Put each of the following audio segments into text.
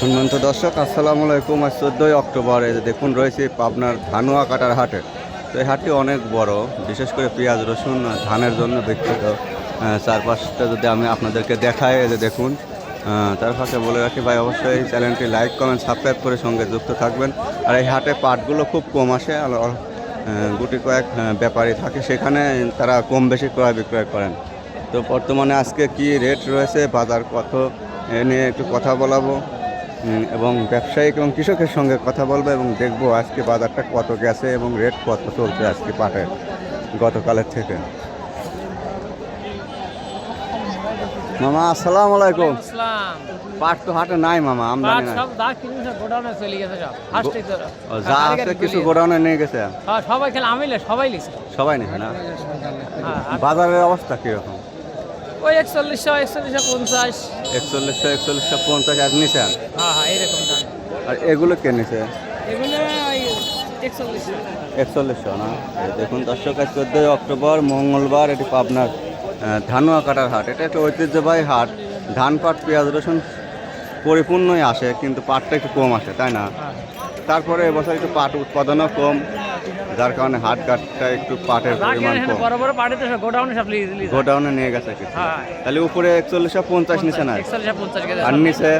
সম্মানিত দর্শক, আসসালামু আলাইকুম। আজ চোদ্দোই অক্টোবর দেখুন, রয়েছে আপনার ধানুয়া কাটার হাটে। তো এই হাটটি অনেক বড়, বিশেষ করে পেঁয়াজ, রসুন ধানের জন্য বিখ্যাত। চারপাশটা যদি আমি আপনাদেরকে দেখাই যে দেখুন তার পাশে বলে রাখি, ভাই, অবশ্যই চ্যানেলটি লাইক, কমেন্ট, সাবস্ক্রাইব করে সঙ্গে যুক্ত থাকবেন। আর এই হাটে পাটগুলো খুব কম আসে গুটি কয়েক ব্যাপারী থাকে, সেখানে তারা কম বেশি ক্রয় বিক্রয় করেন। তো বর্তমানে আজকে কি রেট রয়েছে, বাজার কত, এ নিয়ে একটু কথা বলাবো। এবং ব্যবসায়িক এবং কৃষকের সঙ্গে কথা বলব এবং দেখব আজকে বাজারটা কত গেছে এবং রেট কত চলছে আজকে পাটের গতকালের থেকে। মামা আসসালামু আলাইকুম। পাট তো হাটে নাই মামা আমদানি নাই। সব দা কিনে সব গোডাউনে চলে গেছে সব। ফার্স্টে যা আছে কিছু গোডাউনে নিয়ে গেছে? হ্যাঁ সবাই খেলে আমি সবাই লিছে সবাই নেই না? হ্যাঁ বাজারের অবস্থা কীরকম? ওই একচল্লিশশো একচল্লিশশো পঞ্চাশ। একচল্লিশশো একচল্লিশশো পঞ্চাশ আর নিছেন? হ্যাঁ হ্যাঁ এইরকম দাম। আর এগুলো কে নিছে? এগুলো একচল্লিশশো। না? দেখুন দর্শক আজ চোদ্দোই অক্টোবর মঙ্গলবার এটি পাবনার ধানুয়া কাটার হাট। এটা একটা ঐতিহ্যবাহী হাট। ধান পাট পেঁয়াজ রসুন পরিপূর্ণই আসে কিন্তু পাটটা একটু কম আসে তাই না? হ্যাঁ। তারপরে এবছর একটু পাট উৎপাদনও কম। যার কারণে হাট ঘাটটা একটু পাটের পরিমাণ কম। বড় বড় পাটে তো গোডাউনে সব লিজ গোডাউনে নিয়ে গেছে হ্যাঁ। তাহলে উপরে একচল্লিশশো পঞ্চাশ নিচে না আর নিচে?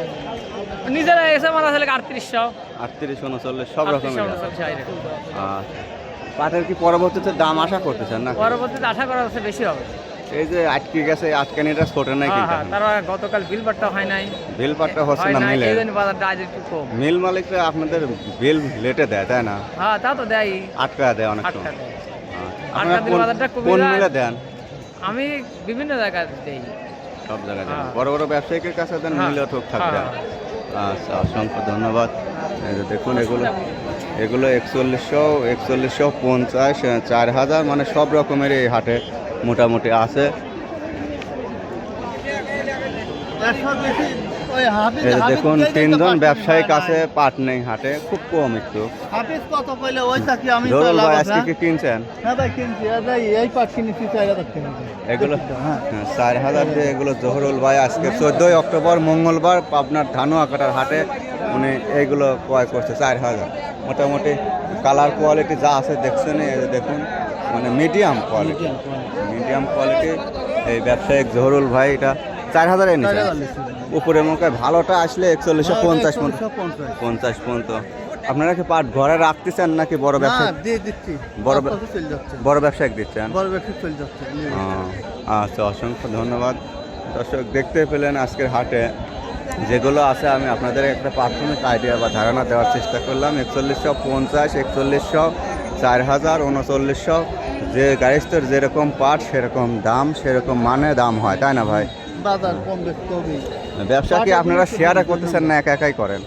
নিজেরা এসে মারা ছেলে আটত্রিশশো। আটত্রিশ উনচল্লিশ সব রকম রকমের আছে। পাটের কি পরবর্তীতে দাম আশা করতেছেন না পরবর্তীতে আশা করা হচ্ছে বেশি হবে। এই যে আটকে গেছে আটকানিটা ছোট নাই হ্যাঁ কিন্তু। হ্যাঁ গতকাল বিল বাট্টা হয় নাই। বিল পাটটা হচ্ছে হয় না মিলে। এই জন্য বাজারটা আজ একটু কম। মিল মালিকরা আপনাদের বিল লেটে দেয় তাই না? হ্যাঁ তা তো দেয়। আটকা দেয় অনেক সময়। হ্যাঁ। আটকা আপনারা বাজারটা কোন মিলে দেন? আমি বিভিন্ন জায়গায় দেই। সব জায়গায় দেন। হ্যাঁ। বড় বড় ব্যবসায়ীদের কাছে দেন হ্যাঁ। মিলে ঠোক থাকবে হ্যাঁ। আচ্ছা অসংখ্য ধন্যবাদ। দেখুন এগুলো এগুলো একচল্লিশশো একচল্লিশশো পঞ্চাশ চার হাজার মানে সব রকমের এই হাটে মোটামুটি আছে। দেখুন তিনজন ব্যবসায়ীর কাছে পাট নেই হাটে খুব কম একটু। ধরুন ভাই আজকে কি কিনছেন? হ্যাঁ এগুলো হ্যাঁ। হ্যাঁ, চার হাজার দিয়ে এগুলো জহরুল ভাই আজকে চোদ্দই অক্টোবর মঙ্গলবার পাবনার ধানু আকাটার হাটে উনি এইগুলো ক্রয় করছে চার হাজার। মোটামুটি কালার কোয়ালিটি যা আছে দেখছেন এই দেখুন। মানে মিডিয়াম কোয়ালিটি মিডিয়াম কোয়ালিটি এই ব্যবসায়িক জহরুল ভাই এটা চার হাজারে চার নিচ্ছে হাজার লিখছি উপরে মুখে ভালোটা আসলে একচল্লিশশো পঞ্চাশ পর্যন্ত। পঞ্চাশ। পর্যন্ত। আপনারা কি পাট ঘরে রাখতেছেন নাকি বড় ব্যবসা বড় বড় ব্যবসায়িক দিচ্ছেন? আচ্ছা অসংখ্য ধন্যবাদ। দর্শক দেখতে পেলেন আজকের হাটে। যেগুলো আছে আমি আপনাদের একটা প্রাথমিক আইডিয়া বা ধারণা দেওয়ার চেষ্টা করলাম। একচল্লিশশো পঞ্চাশ একচল্লিশশো চার হাজার উনচল্লিশশো। যে গাড়িস্তর যেরকম পাট সেরকম দাম সেরকম মানে দাম হয় তাই না ভাই? বাজার কম কমই। ব্যবসা কি আপনারা শেয়ারে করতেছেন না একা একাই করেন?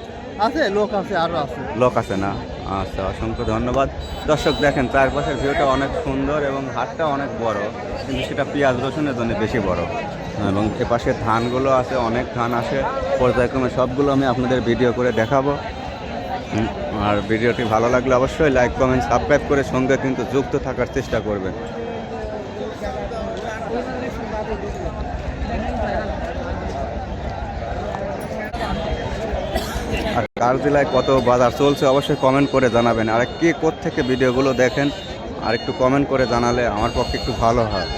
আছে লোক আছে আরও আছে। লোক আছে না? আচ্ছা অসংখ্য ধন্যবাদ। দর্শক দেখেন চারপাশের ভিউটা অনেক সুন্দর এবং হাটটা অনেক বড় কিন্তু সেটা পেঁয়াজ রসুনের জন্য বেশি বড়। এবং এপাশে ধানগুলো আছে অনেক ধান আসে। পর্যায়ক্রমে সবগুলো আমি আপনাদের ভিডিও করে দেখাবো। আর ভিডিওটি ভালো লাগলে অবশ্যই লাইক কমেন্ট সাবস্ক্রাইব করে সঙ্গে কিন্তু যুক্ত থাকার চেষ্টা করবেন। আর কার জেলায় কত বাজার চলছে অবশ্যই কমেন্ট করে জানাবেন। আর কে থেকে ভিডিওগুলো দেখেন, আর একটু কমেন্ট করে জানালে আমার পক্ষে একটু ভালো হয়।